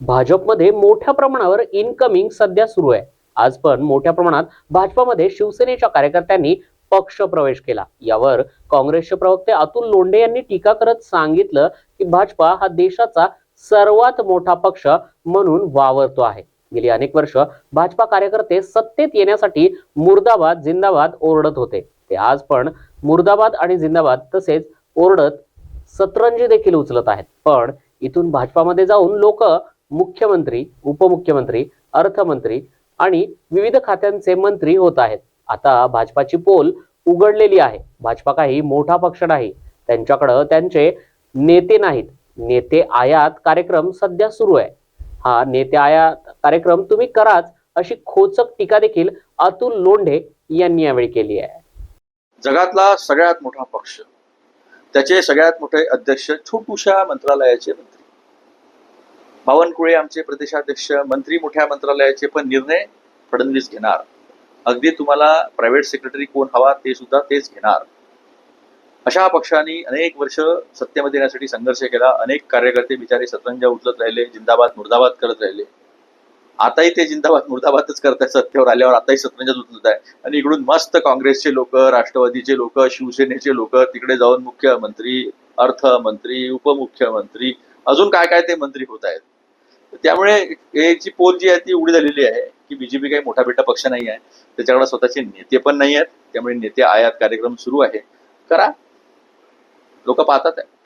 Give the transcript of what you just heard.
भाजपमध्ये मोठ्या प्रमाणावर इनकमिंग सध्या सुरू आहे. आज पण मोठ्या प्रमाणात भाजपमध्ये शिवसेनेच्या कार्यकर्त्यांनी पक्ष प्रवेश केला. यावर काँग्रेसचे प्रवक्ते अतुल लोंढे यांनी टीका करत सांगितलं की भाजपा हा देशाचा सर्वात मोठा पक्ष म्हणून वावरतो आहे. गेली अनेक वर्ष भाजपा कार्यकर्ते सत्तेत येण्यासाठी मुर्दाबाद जिंदाबाद ओरडत होते. ते आज पण मुर्दाबाद आणि जिंदाबाद तसेच ओरडत सतरंजी देखील उचलत आहेत. पण इथून भाजपामध्ये जाऊन लोक मुख्यमंत्री उपमुख्यमंत्री अर्थमंत्री आणि विविध खात्यांचे मंत्री होत आहेत. आता भाजपाची पोल उघडलेली आहे. भाजपा काही मोठा पक्ष नाही. त्यांच्याकडं त्यांचे नेते नाहीत. नेते आयात कार्यक्रम सध्या सुरू आहे. हा नेते आयात कार्यक्रम तुम्ही कराच अशी खोचक टीका देखील अतुल लोंढे यांनी यावेळी केली आहे. जगातला सगळ्यात मोठा पक्ष त्याचे सगळ्यात मोठे अध्यक्ष छोटूशा मंत्रालयाचे बावनकुळे आमचे प्रदेशाध्यक्ष मंत्री मोठ्या मंत्रालयाचे पण निर्णय फडणवीस घेणार. अगदी तुम्हाला प्रायव्हेट सेक्रेटरी कोण हवा ते सुद्धा तेच घेणार. अशा पक्षांनी अनेक वर्ष सत्तेमध्ये येण्यासाठी संघर्ष केला. अनेक कार्यकर्ते बिचारे सतरंजा उचलत राहिले जिंदाबाद मुर्दाबाद करत राहिले. आताही ते जिंदाबाद मुर्दाबादच करत आहेत सत्तेवर आल्यावर आताही सतरंजाच उचलत आहे. आणि इकडून मस्त काँग्रेसचे लोक राष्ट्रवादीचे लोक शिवसेनेचे लोक तिकडे जाऊन मुख्यमंत्री अर्थमंत्री उपमुख्यमंत्री अजून काय काय ते मंत्री होत आहेत. त्यामुळे याची पोल जी आहे ती उघडी झालेली आहे की बीजेपी काही मोठा बेटा पक्ष नाही आहे त्याच्याकडे स्वतःचे नेते पण नाही आहेत त्यामुळे नेते आयात कार्यक्रम सुरू आहे. करा. लोक पाहतात आहे.